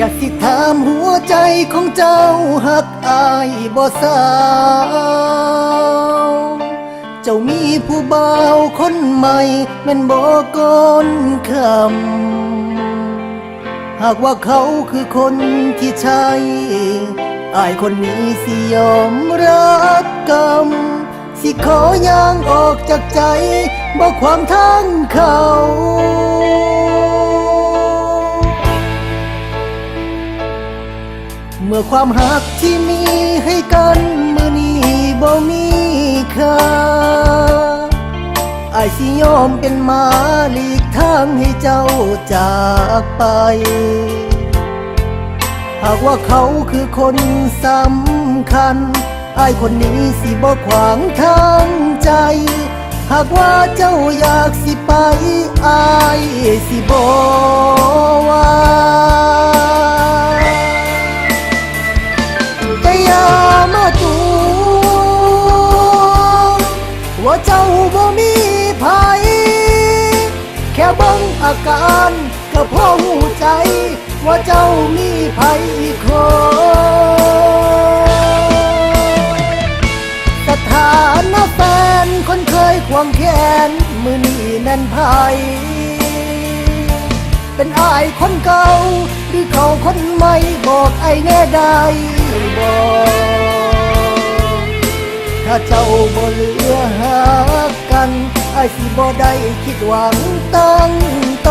อยากสิถามหัวใจของเจ้าหักอายบ่สาว เจ้ามีผู้บ่าวคนใหม่แม่นบ่ก่อนคำ หากว่าเขาคือคนที่ใช่อายคนนี้สิยอมรับกรรม สิขอย่างออกจากใจบอกความทางเขา มื่อความหักที่มีให้กันมือนี้บ่มีค่าอายสิยอมเป็นมาหลีกทางให้เจ้าจากไป หากว่าเขาคือคนสำคัญอายคนนี้สิบ่ขวางทางใจ หากว่าเจ้าอยากสิไปอายสิบ่ว่า เจ้าบ่มีภัยแค่เบังอาการก็พอหูใจ ว่าเจ้ามีภัยอีกคนสถานะแฟนคนเคยควงแขนมือนี้นั่นภัย เป็นอายคนเก่าหรือเขาคนใหม่บอกไอ้แน่ได้บอก ถ้าเจ้าบ่เหลือหากันไอ้สิบ่ได้คิดหวังตั้งโต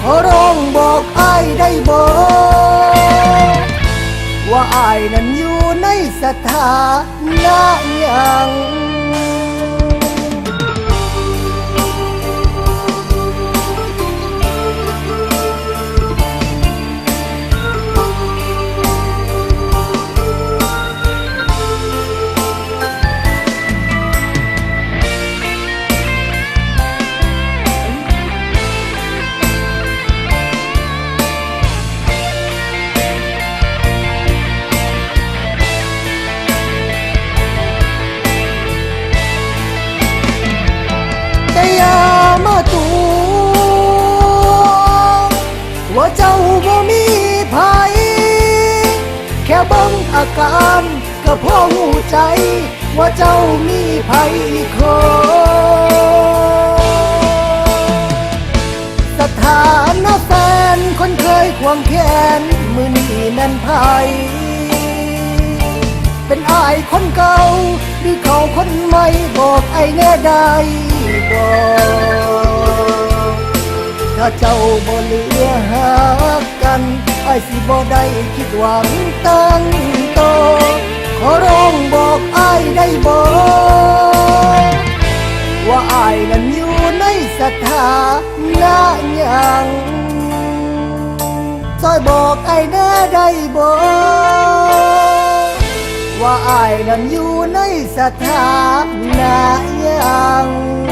ขอร้องบอกไอ้ได้บอกว่าไอ้นั้นอยู่ในสถานะอย่าง บ่มีภัย แค่บิ่งอาการก็พอหูใจ ว่าเจ้ามีภัยอีกคนสถานะแฟนคนเคยควงแขนมือนี้นั่นภัย เป็นอายคนเก่า หรือเขาคนใหม่บอกไอ้แน่ได้บอก ถ้าเจ้าบ่เหลือหากันไอ้สิบ่ได้คิดหวังตั้งโตขอร้องบอกไอ้ได้บอกว่าไอ้นั้นอยู่ในสถานะย่างซอยบอกไอ้แน่ได้บอกว่าไอายนั้นอยู่ในสถานะอย่าง